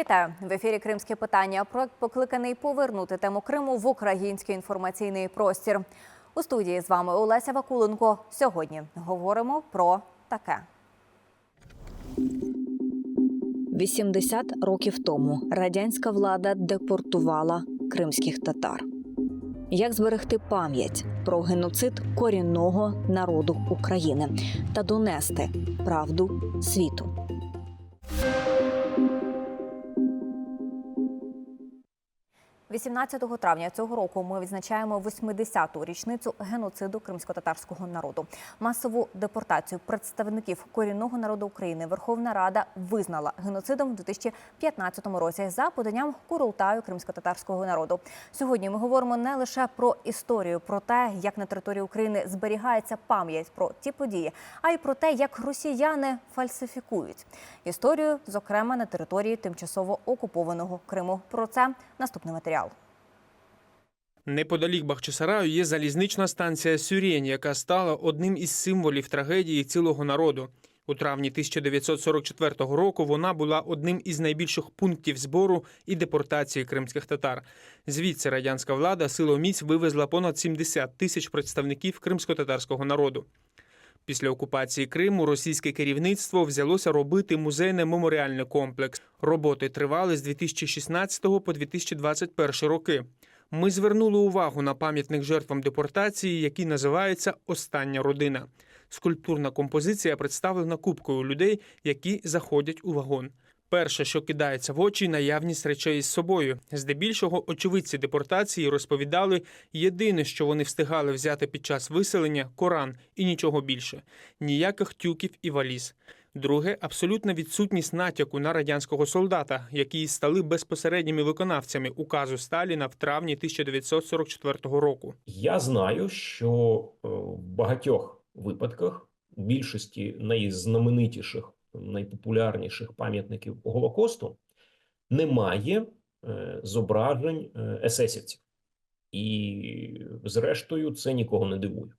Вітаю в ефірі Кримське питання. Проект покликаний повернути тему Криму в український інформаційний простір. У студії з вами Олеся Вакуленко. Сьогодні говоримо про таке. 80 років тому радянська влада депортувала кримських татар. Як зберегти пам'ять про геноцид корінного народу України та донести правду світу? – 18 травня цього року ми відзначаємо 80-ту річницю геноциду кримсько-татарського народу. Масову депортацію представників корінного народу України Верховна Рада визнала геноцидом у 2015 році за поданням Курултаю кримсько-татарського народу. Сьогодні ми говоримо не лише про історію, про те, як на території України зберігається пам'ять про ті події, а й про те, як росіяни фальсифікують історію, зокрема на території тимчасово окупованого Криму. Про це наступний матеріал. Неподалік Бахчисараю є залізнична станція Сюрєнь, яка стала одним із символів трагедії цілого народу. У травні 1944 року вона була одним із найбільших пунктів збору і депортації кримських татар. Звідси радянська влада силоміць вивезла понад 70 тисяч представників кримсько-татарського народу. Після окупації Криму російське керівництво взялося робити музейно-меморіальний комплекс. Роботи тривали з 2016 по 2021 роки. Ми звернули увагу на пам'ятник жертвам депортації, який називається Остання родина. Скульптурна композиція представлена кубкою людей, які заходять у вагон. Перше, що кидається в очі, наявність речей із собою. Здебільшого очевидці депортації розповідали єдине, що вони встигали взяти під час виселення Коран і нічого більше ніяких тюків і валіз. Друге абсолютна відсутність натяку на радянського солдата, які стали безпосередніми виконавцями указу Сталіна в травні 1944 року. Я знаю, що е, в багатьох випадках більшості найзнаменитіших, найпопулярніших пам'ятників Голокосту немає е, зображень е, есесівців. І, зрештою, це нікого не дивує.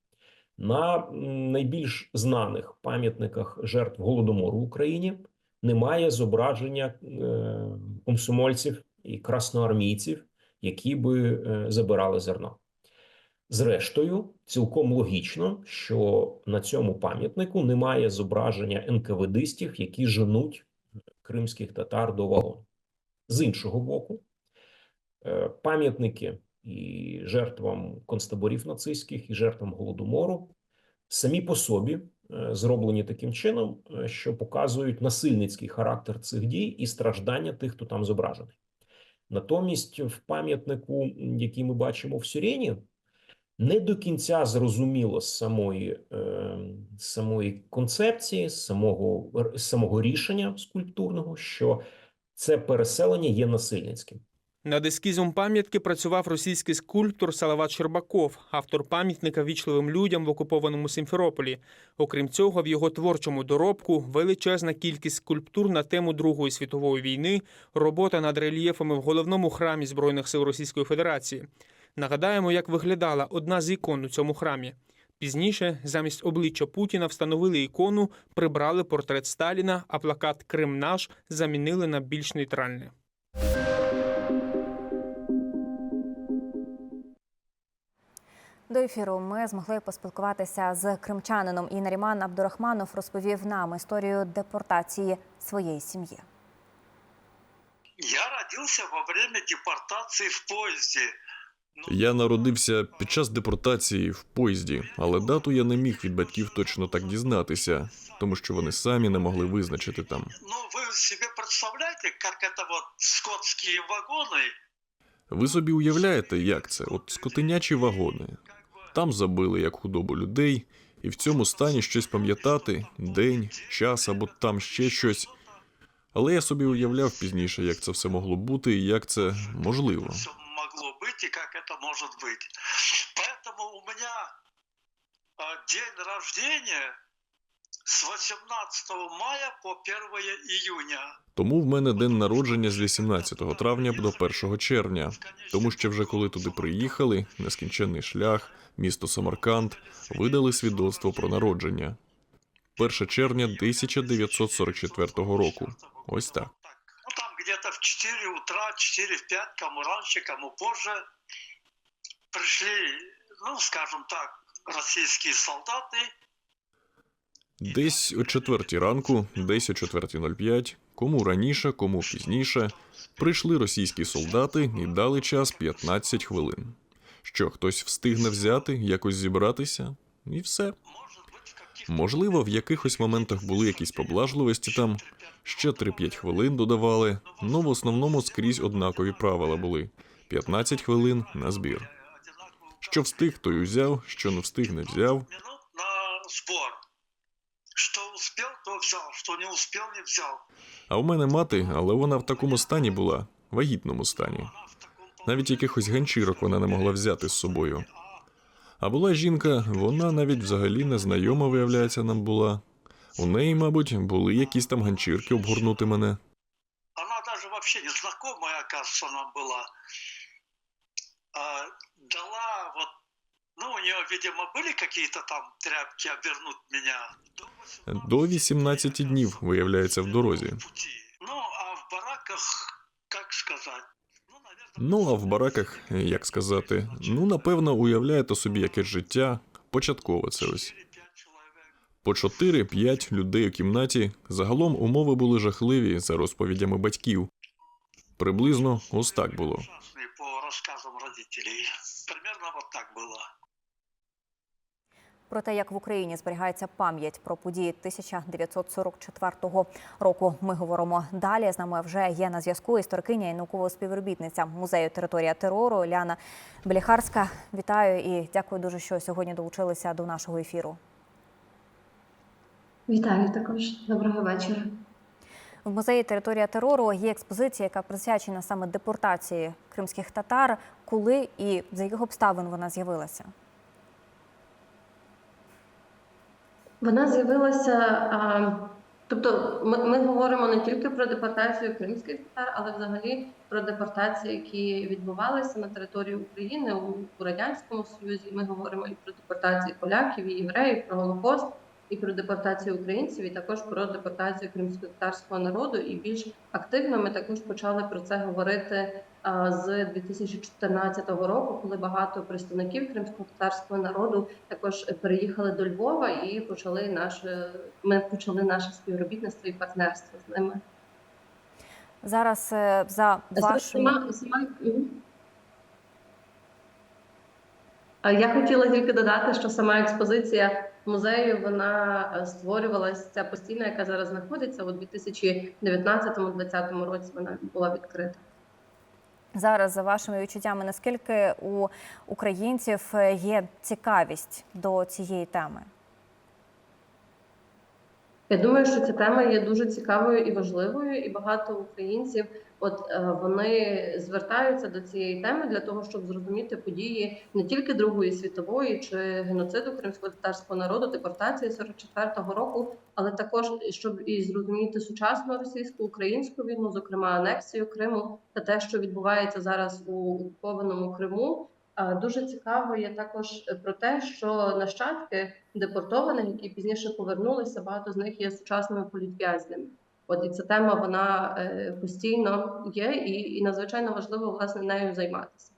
На найбільш знаних пам'ятниках жертв голодомору в Україні немає зображення е, комсомольців і красноармійців, які би забирали зерно. Зрештою, цілком логічно, що на цьому пам'ятнику немає зображення НКВДистів, які женуть кримських татар до вагону. З іншого боку, е, пам'ятники і жертвам концтаборів нацистських, і жертвам голодомору самі по собі е, зроблені таким чином, е, що показують насильницький характер цих дій і страждання тих, хто там зображений. Натомість, в пам'ятнику, який ми бачимо в Сюрені, не до кінця зрозуміло з самої, е, самої концепції, самого, самого рішення скульптурного, що це переселення є насильницьким. Над ескізом пам'ятки працював російський скульптор Салават Щербаков, автор пам'ятника вічливим людям в окупованому Сімферополі. Окрім цього, в його творчому доробку величезна кількість скульптур на тему Другої світової війни, робота над рельєфами в головному храмі Збройних сил Російської Федерації. Нагадаємо, як виглядала одна з ікон у цьому храмі. Пізніше замість обличчя Путіна встановили ікону, прибрали портрет Сталіна, а плакат Крим наш замінили на більш нейтральний. До ефіру ми змогли поспілкуватися з кримчанином і Наріман Абдурахманов розповів нам історію депортації своєї сім'ї. Я родился во время депортации в поезде. Ну, Я народився під час депортації в поїзді, але дату я не міг від батьків точно так дізнатися, тому що вони самі не могли визначити там. Ну, вы себе представляете, как это вот скотские вагоны? Ви собі уявляєте, як це? От скотинячі вагони. Там забили як худобу людей, і в цьому стані щось пам'ятати день, час або там ще щось. Але я собі уявляв пізніше, як це все могло бути і як це можливо. Всё могло быть и как это может быть. Поэтому у меня э, день рождения с 18 мая по 1 июня. Тому в мене день народження з 18 травня до 1 червня, тому що вже коли туди приїхали, нескінченний шлях, місто Самарканд, видали свідоцтво про народження. 1 червня 1944 року. Ось так. Где-то в 4 утра, 4 в 5, кому раньше, кому позже, пришли, ну, скажем так, российские солдаты, Десь о четвертій ранку, десь о 4.05, кому раніше, кому пізніше, прийшли російські солдати і дали час 15 хвилин. Що хтось встигне взяти, якось зібратися, і все. Можливо, в якихось моментах були якісь поблажливості там, ще 3-5 хвилин додавали, ну в основному скрізь однакові правила були: 15 хвилин на збір. Що встиг, той узяв, що не встиг, не взяв. на сбор. Что успел, то взял, что не успел, не взял. А у мене мати, але вона в такому стані була, вагітному стані. В Навіть якихось ганчірок вона не могла взяти з собою. А була жінка, вона навіть взагалі незнайома, виявляється, нам була. У неї, мабуть, були якісь там ганчірки обгорнути мене. Она даже вообще незнакомая, оказывается, нам была. А, дала вот, ну, у нее, видимо, были какие-то там тряпки обернуть меня. До 18 До 18 днів, виявляється, в дорозі. пути. Ну, а в бараках, как сказать? Ну, наверное, Ну а в бараках, як сказати, ну напевно, уявляєте собі якесь життя. Початкове це ось. 4-5 человек. По 4-5 людей у кімнаті. Загалом умови були жахливі за розповідями батьків. Приблизно ось так було. По рассказам родителей. Примерно вот так было. Про те, як в Україні зберігається пам'ять про події 1944 року, ми говоримо далі. З нами вже є на зв'язку історикиня і наукова співробітниця музею територія терору Ляна Беліхарська. Вітаю і дякую дуже, що сьогодні долучилися до нашого ефіру. Вітаю також. Доброго вечора. В музеї територія терору є експозиція, яка присвячена саме депортації кримських татар. Коли і за яких обставин вона з'явилася? Вона з'явилася. Тобто, ми, ми говоримо не тільки про депортацію кримських татар, але взагалі про депортації, які відбувалися на території України у, у радянському союзі. Ми говоримо і про депортації поляків, і євреїв, про голокост, і про депортацію українців, і також про депортацію кримськотатарського народу. І більш активно ми також почали про це говорити з 2014 року, коли багато представників кримськотатарського народу також переїхали до Львова і почали наше ми почали наше співробітництво і партнерство з ними. Зараз е, за вашою Сама, сама... Я хотіла тільки додати, що сама експозиція музею вона е, створювалася ця постійна, яка зараз знаходиться у 2019-2020 році. Вона була відкрита. зараз за вашими відчуттями, наскільки у українців е, є цікавість до цієї теми? Я думаю, що ця тема є дуже цікавою і важливою, і багато українців от е, вони звертаються до цієї теми для того, щоб зрозуміти події не тільки Другої світової чи геноциду кримсько-татарського народу, депортації 44-го року, але також щоб і зрозуміти сучасну російсько-українську війну, зокрема анексію Криму та те, що відбувається зараз у окупованому Криму. А Дуже цікаво є також про те, що нащадки депортованих, які пізніше повернулися, багато з них є сучасними політв'язнями. От і ця тема вона е, постійно є, і, і надзвичайно важливо власне нею займатися.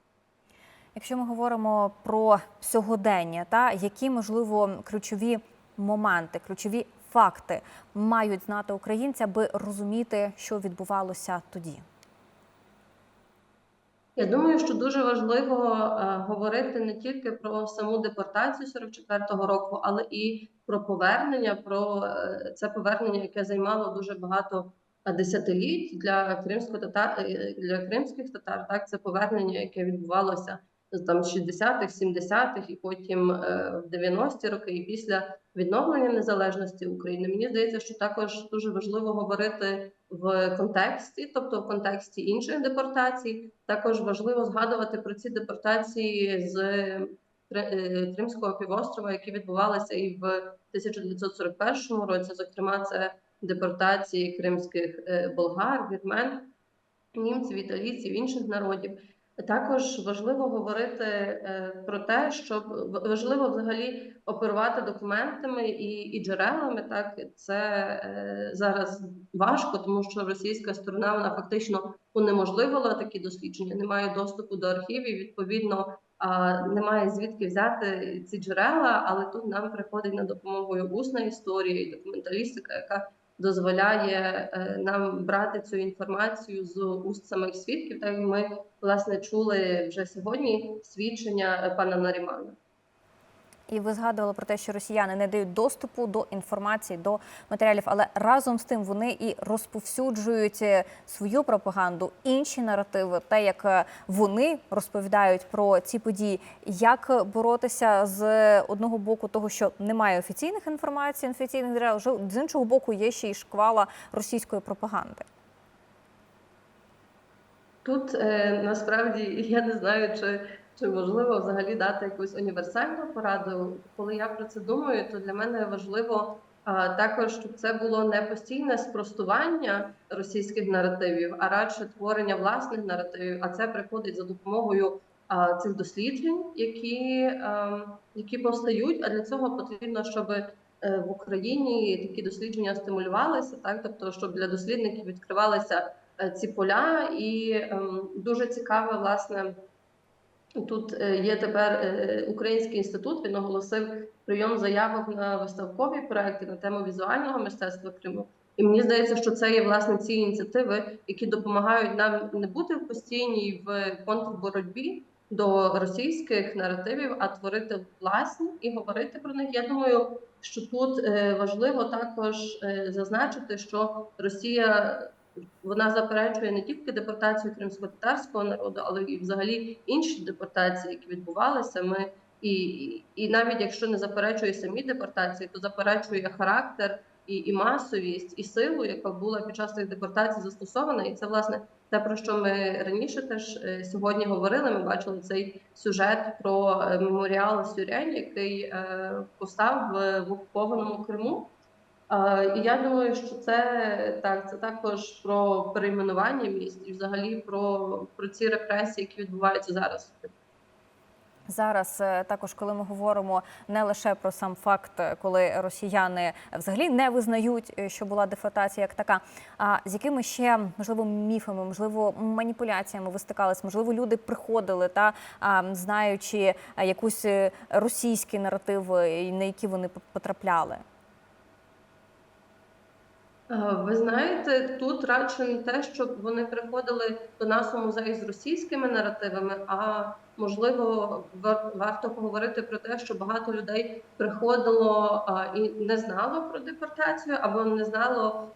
Якщо ми говоримо про сьогодення, та які можливо ключові моменти, ключові факти мають знати українці, аби розуміти, що відбувалося тоді? Я думаю, що дуже важливо е, говорити не тільки про саму депортацію 44-го року, але і про повернення. Про е, це повернення, яке займало дуже багато е, десятиліть для кримсько-татар е, для кримських татар. Так, це повернення, яке відбувалося там 60-х, 70-х і потім в 90-ті роки, і після відновлення незалежності України. Мені здається, що також дуже важливо говорити в контексті, тобто в контексті інших депортацій. Також важливо згадувати про ці депортації з Кримського півострова, які відбувалися і в 1941 році. Зокрема, це депортації кримських е, болгар, вірмен, німців, італійців, інших народів. Також важливо говорити е, про те, щоб важливо взагалі оперувати документами і, і джерелами. Так це е, зараз важко, тому що російська сторона вона фактично унеможливила такі дослідження, немає доступу до архівів. Відповідно, немає звідки взяти ці джерела, але тут нам приходить на допомогу і усна історія і документалістика, яка дозволяє е, нам брати цю інформацію з уст самих свідків. Так як ми власне чули вже сьогодні свідчення пана Нарімана. І ви згадували про те, що росіяни не дають доступу до інформації, до матеріалів, але разом з тим вони і розповсюджують е, свою пропаганду, інші наративи, те, як е, вони розповідають про ці події. Як боротися з одного боку того, що немає офіційних інформацій, офіційних джерел, з іншого боку, є ще й шквала російської пропаганди. Тут е, насправді я не знаю, чи, чи можливо взагалі дати якусь універсальну пораду. Коли я про це думаю, то для мене важливо а, також, щоб це було не постійне спростування російських наративів, а радше творення власних наративів. А це приходить за допомогою а, цих досліджень, які, ем, які повстають. А для цього потрібно, щоб е, в Україні такі дослідження стимулювалися, так тобто, щоб для дослідників відкривалися е, ці поля, і ем, дуже цікаве, власне, тут е, є тепер е, Український інститут. Він оголосив прийом заявок на виставкові проекти на тему візуального мистецтва Криму. І мені здається, що це є власне ці ініціативи, які допомагають нам не бути в постійній в контрборотьбі до російських наративів, а творити власні і говорити про них. Я думаю, що тут е, важливо також е, зазначити, що Росія вона заперечує не тільки депортацію кримсько-татарського народу, але і взагалі інші депортації, які відбувалися. Ми і, і, навіть якщо не заперечує самі депортації, то заперечує характер і, і масовість, і силу, яка була під час цих депортацій застосована. І це власне те, про що ми раніше теж е, сьогодні говорили. Ми бачили цей сюжет про е, меморіал Сюрень, який е, постав в окупованому Криму. І я думаю, що це так, це також про перейменування міст і взагалі про, про ці репресії, які відбуваються зараз. Зараз е, також, коли ми говоримо не лише про сам факт, е, коли росіяни взагалі не визнають, е, що була дефортація як така, а з якими ще можливо міфами, можливо, маніпуляціями ви стикались, можливо, люди приходили та знаючи якусь російські наративи, на які вони потрапляли. Е, Ви знаєте, тут радше не те, щоб вони приходили до нас у музей з російськими наративами, а можливо, вар- варто поговорити про те, що багато людей приходило і не знало про депортацію, або не знало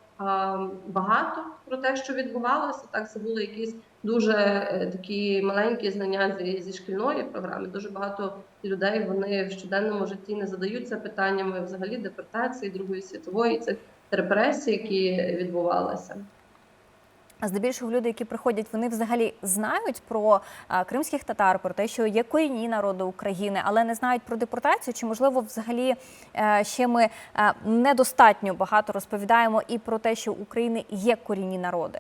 багато про те, що відбувалося. Так, це були якісь дуже е, такі маленькі знання зі, шкільної програми. Дуже багато людей вони в щоденному житті не задаються питаннями взагалі депортації Другої світової цих репресій, які відбувалися. А здебільшого люди, які приходять, вони взагалі знають про а, кримських татар, про те, що є корінні народи України, але не знають про депортацію. Чи можливо, взагалі е, ще ми е, недостатньо багато розповідаємо і про те, що у України є корінні народи?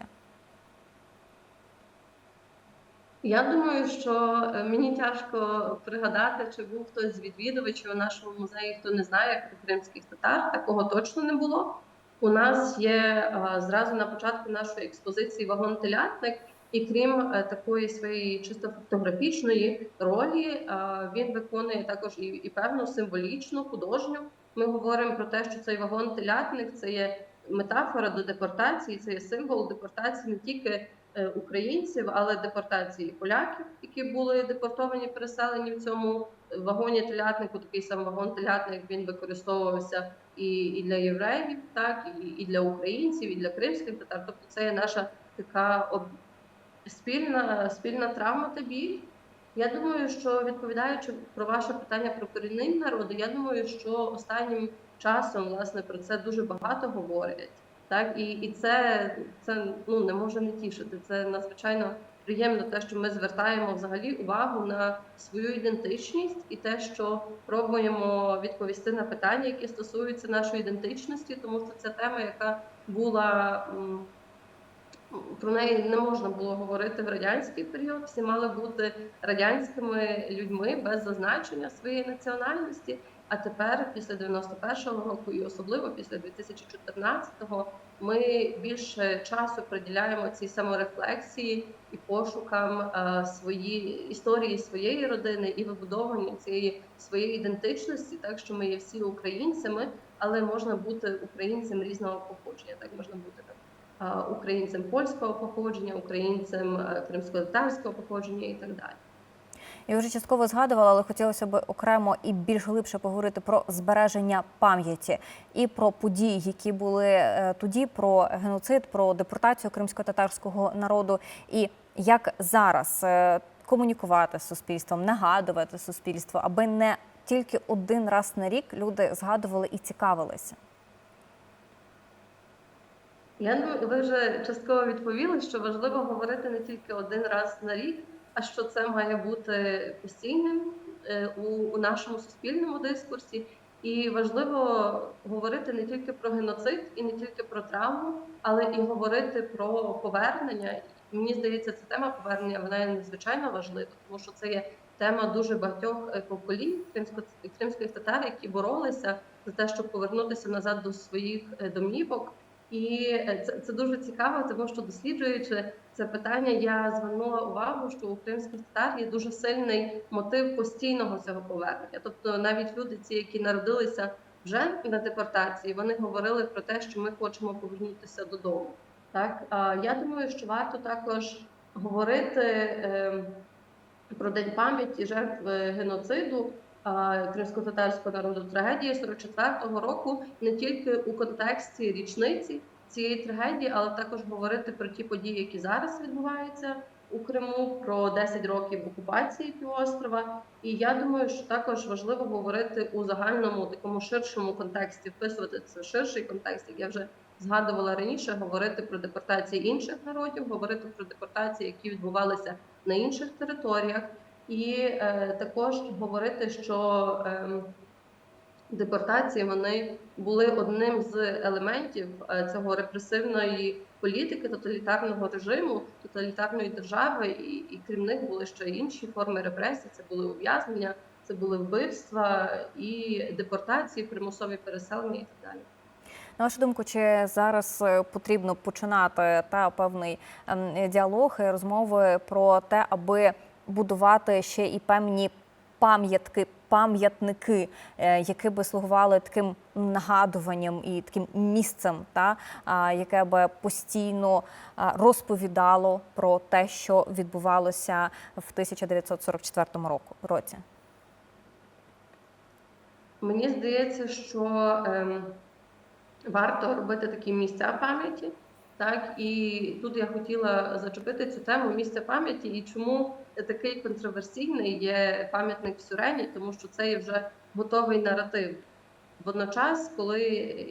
Я думаю, що е, мені тяжко пригадати, чи був хтось з відвідувачів у нашому музеї, хто не знає про кримських татар. Такого точно не було. У нас є е, зразу на початку нашої експозиції вагон телятник, і крім е, такої своєї чисто фотографічної ролі, е, він виконує також і, і певну символічну художню. Ми говоримо про те, що цей вагон телятник це є метафора до депортації, це є символ депортації не тільки українців, але депортації поляків, які були депортовані, переселені в цьому вагоні телятнику. Такий сам вагон телятник він використовувався і, і для євреїв, так і, і для українців, і для кримських татар. Тобто це є наша така об... спільна, спільна травма та біль. Я думаю, що відповідаючи про ваше питання про корінний народи, я думаю, що останнім часом власне про це дуже багато говорять. Так і, і це, це ну не може не тішити. Це надзвичайно приємно, те, що ми звертаємо взагалі увагу на свою ідентичність і те, що пробуємо відповісти на питання, які стосуються нашої ідентичності, тому що це тема, яка була про неї не можна було говорити в радянський період. Всі мали бути радянськими людьми без зазначення своєї національності. А тепер, після 91-го року, і особливо після 2014-го, ми більше часу приділяємо цій саморефлексії і пошукам е, свої історії своєї родини і вибудовуванню цієї своєї ідентичності, так що ми є всі українцями, але можна бути українцем різного походження. Так можна бути там е, українцем польського походження, українцем е, кримсько-татарського походження і так далі. Я вже частково згадувала, але хотілося б окремо і більш глибше поговорити про збереження пам'яті і про події, які були е, тоді, про геноцид, про депортацію кримсько-татарського народу, і як зараз е, комунікувати з суспільством, нагадувати суспільству, аби не тільки один раз на рік люди згадували і цікавилися. Я ви вже частково відповіли, що важливо говорити не тільки один раз на рік, а що це має бути постійним е, у, нашому суспільному дискурсі. І важливо говорити не тільки про геноцид і не тільки про травму, але і говорити про повернення. Мені здається, ця тема повернення вона є надзвичайно важлива, тому що це є тема дуже багатьох е, поколінь кримських татар, які боролися за те, щоб повернутися назад до своїх е, домівок. І е, це, це дуже цікаво, тому що досліджуючи це питання, я звернула увагу, що у кримських татар є дуже сильний мотив постійного цього повернення. Тобто, навіть люди, ці, які народилися вже на депортації, вони говорили про те, що ми хочемо повернутися додому. Так я думаю, що варто також говорити е, про день пам'яті жертв е, геноциду кримсько-татарського народу трагедії 44-го року не тільки у контексті річниці цієї трагедії, але також говорити про ті події, які зараз відбуваються у Криму, про 10 років окупації півострова. І я думаю, що також важливо говорити у загальному такому ширшому контексті, вписувати це в ширший контекст, як я вже згадувала раніше, говорити про депортації інших народів, говорити про депортації, які відбувалися на інших територіях. І е, також говорити, що е, депортації вони були одним з елементів е, цього репресивної політики, тоталітарного режиму, тоталітарної держави, і, і крім них були ще інші форми репресій. Це були ув'язнення, це були вбивства і депортації, примусові переселення і так далі. На вашу думку, чи зараз е, потрібно починати та певний ем, діалог розмови про те, аби будувати ще і певні пам'ятки, пам'ятники, е, які би слугували таким нагадуванням і таким місцем, та яке би постійно розповідало про те, що відбувалося в 1944 році? Мені здається, що ем, варто робити такі місця пам'яті. Так, і тут я хотіла зачепити цю тему місця пам'яті і чому такий контроверсійний є пам'ятник в Сюрені, тому що це є вже готовий наратив. Водночас, коли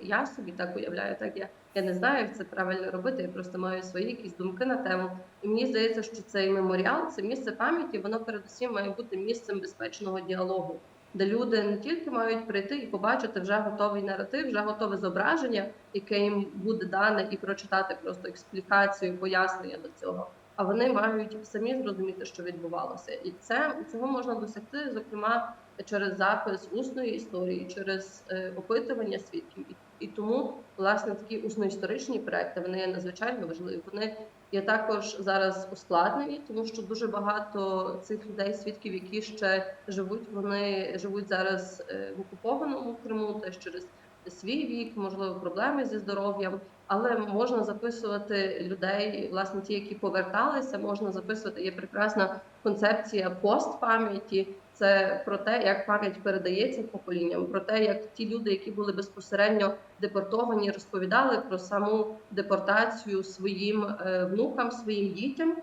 я собі так уявляю, так я, я не знаю, як це правильно робити, я просто маю свої якісь думки на тему. І мені здається, що цей меморіал, це місце пам'яті, воно передусім має бути місцем безпечного діалогу, де люди не тільки мають прийти і побачити вже готовий наратив, вже готове зображення, яке їм буде дане, і прочитати просто експлікацію, пояснення до цього. А вони мають самі зрозуміти, що відбувалося, і це цього можна досягти, зокрема через запис усної історії, через е, опитування свідків. І, тому власне такі усно-історичні проекти вони є надзвичайно важливі. Вони є також зараз ускладнені, тому що дуже багато цих людей, свідків, які ще живуть, вони живуть зараз е, в окупованому Криму, теж через свій вік, можливо, проблеми зі здоров'ям. Але можна записувати людей, власне, ті, які поверталися, можна записувати. Є прекрасна концепція постпам'яті. Це про те, як пам'ять передається поколінням, про те, як ті люди, які були безпосередньо депортовані, розповідали про саму депортацію своїм е, внукам, своїм дітям.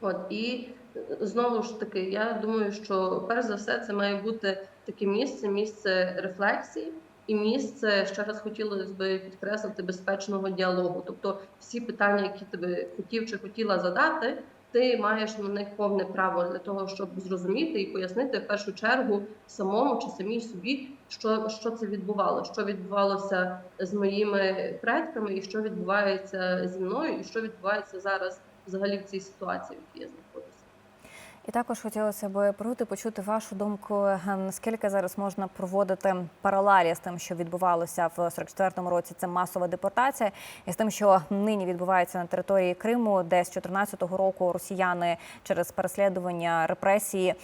От і е, знову ж таки, я думаю, що перш за все це має бути таке місце, місце рефлексії. І місце ще раз хотілося би підкреслити безпечного діалогу. Тобто всі питання, які ти би хотів чи хотіла задати, ти маєш на них повне право для того, щоб зрозуміти і пояснити в першу чергу самому чи самій собі, що, що це відбувалося, що відбувалося з моїми предками, і що відбувається зі мною, і що відбувається зараз взагалі в цій ситуації, в якій я знаходжуся. І також хотілося б почути, почути вашу думку, е, наскільки зараз можна проводити паралелі з тим, що відбувалося в 44-му році. Це масова депортація, і з тим, що нині відбувається на території Криму, де з 14-го року росіяни через переслідування репресії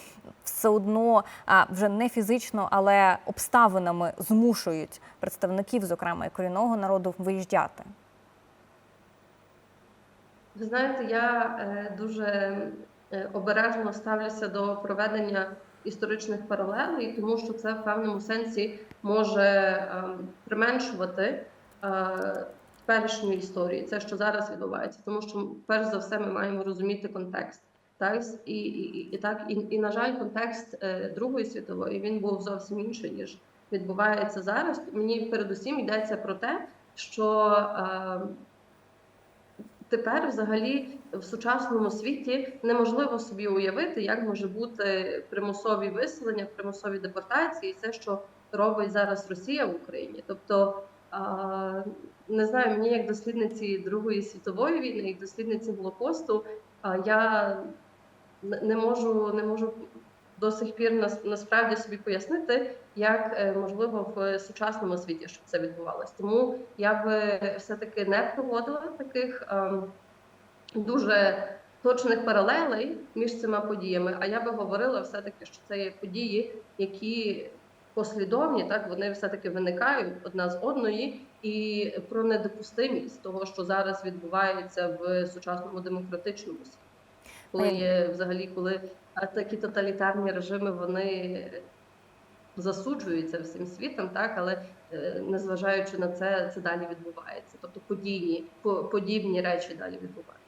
все одно вже не фізично, але обставинами змушують представників, зокрема і корінного народу, виїжджати. Ви знаєте, я е, дуже обережно ставлюся до проведення історичних паралелей, тому що це в певному сенсі може е, применшувати е, теперішню історію, це що зараз відбувається, тому що перш за все ми маємо розуміти контекст. Так і, і, і так і, і на жаль, контекст е, Другої світової він був зовсім інший ніж відбувається зараз. Мені передусім йдеться про те, що е, тепер, взагалі, в сучасному світі неможливо собі уявити, як може бути примусові виселення, примусові депортації, це що робить зараз Росія в Україні. Тобто не знаю, мені як дослідниці Другої світової війни, як дослідниці Голокосту, я не можу, не можу до сих пір нас- насправді собі пояснити, як е, можливо в сучасному світі щоб це відбувалося. Тому я би все-таки не проводила таких ем, дуже точних паралелей між цими подіями. А я би говорила все-таки, що це є події, які послідовні, так вони все-таки виникають одна з одної, і про недопустимість того, що зараз відбувається в сучасному демократичному світі. Коли є взагалі, коли такі тоталітарні режими вони засуджуються всім світом, так але е, незважаючи на це, це далі відбувається. Тобто подібні, по- подібні речі далі відбуваються.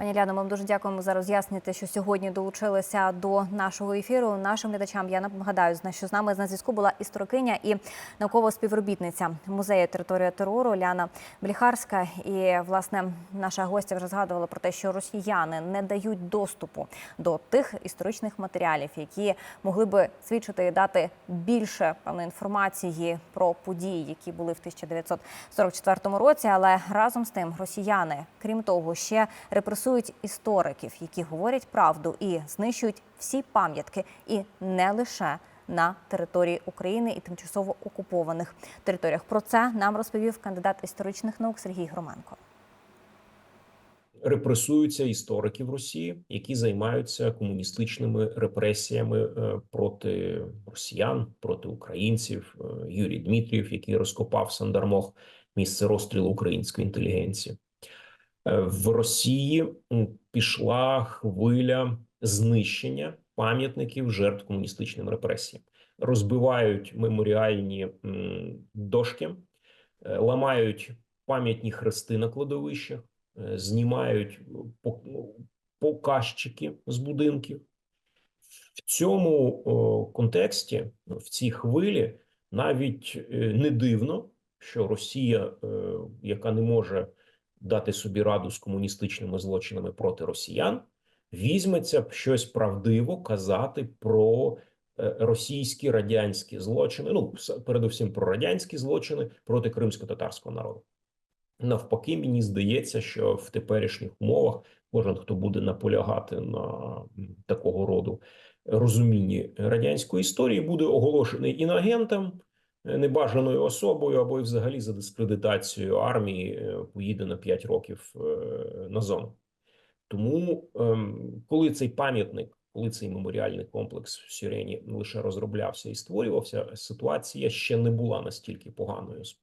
Пані Ляно, ми вам дуже дякуємо за роз'яснити, що сьогодні долучилися до нашого ефіру. Нашим глядачам я нагадаю, що з нами на зв'язку була історикиня і наукова співробітниця музею територія терору Ляна Бліхарська. І власне наша гостя вже згадувала про те, що росіяни не дають доступу до тих історичних матеріалів, які могли би свідчити і дати більше певної інформації про події, які були в 1944 році. Але разом з тим росіяни, крім того, ще репресують істориків, які говорять правду і знищують всі пам'ятки, і не лише на території України і тимчасово окупованих територіях. Про це нам розповів кандидат історичних наук Сергій Громенко. репресуються історики в Росії, які займаються комуністичними репресіями е, проти росіян, проти українців. Е, Юрій Дмитрієв, який розкопав Сандармох, місце розстрілу української інтелігенції. Е, В Росії пішла хвиля знищення пам'ятників жертв комуністичним репресіям, розбивають меморіальні дошки, е, ламають пам'ятні хрести на кладовищах, е, знімають ну, показчики з будинків. В цьому контексті, в цій хвилі, навіть не дивно, що Росія, яка не може дати собі раду з комуністичними злочинами проти росіян, візьметься щось правдиво казати про е, російські радянські злочини. Ну, передусім про радянські злочини проти кримсько-татарського народу. Навпаки, мені здається, що в теперішніх умовах кожен, хто буде наполягати на такого роду розумінні радянської історії, буде оголошений інагентом, небажаною особою або й взагалі за дискредитацією армії е, поїде на 5 років е, на зону. Тому, ем, коли цей пам'ятник, коли цей меморіальний комплекс в Сюрені лише розроблявся і створювався, ситуація ще не була настільки поганою з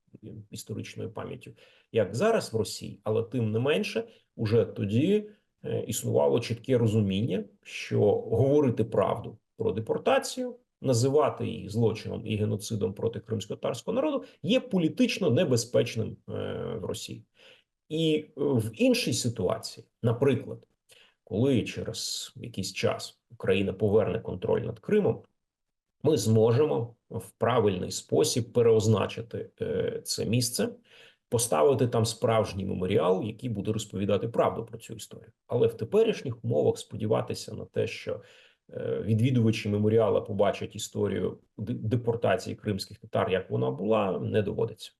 історичною пам'яттю, як зараз в Росії, але тим не менше, уже тоді е, існувало чітке розуміння, що говорити правду про депортацію, називати її злочином і геноцидом проти кримсько-татарського народу є політично небезпечним е, в Росії. І е, в іншій ситуації, наприклад, коли через якийсь час Україна поверне контроль над Кримом, ми зможемо в правильний спосіб переозначити е, це місце поставити там справжній меморіал, який буде розповідати правду про цю історію. Але в теперішніх умовах сподіватися на те, що відвідувачі меморіала побачать історію депортації кримських татар, як вона була, не доводиться.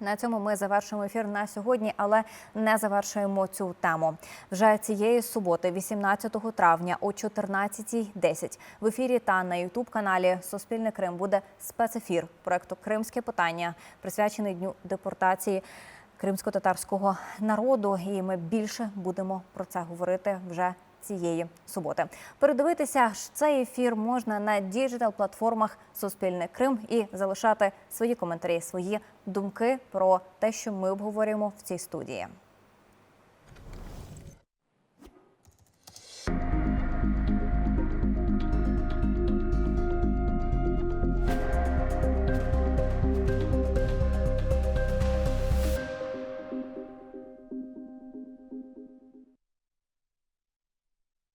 На цьому ми завершуємо ефір на сьогодні, але не завершуємо цю тему. Вже цієї суботи, 18 травня о 14.10 в ефірі та на Ютуб каналі Суспільне Крим буде спецефір проекту Кримське питання, присвячений дню депортації кримсько-татарського народу. І ми більше будемо про це говорити вже цієї суботи. Передивитися ж цей ефір можна на діджитал-платформах Суспільне Крим і залишати свої коментарі, свої думки про те, що ми обговорюємо в цій студії.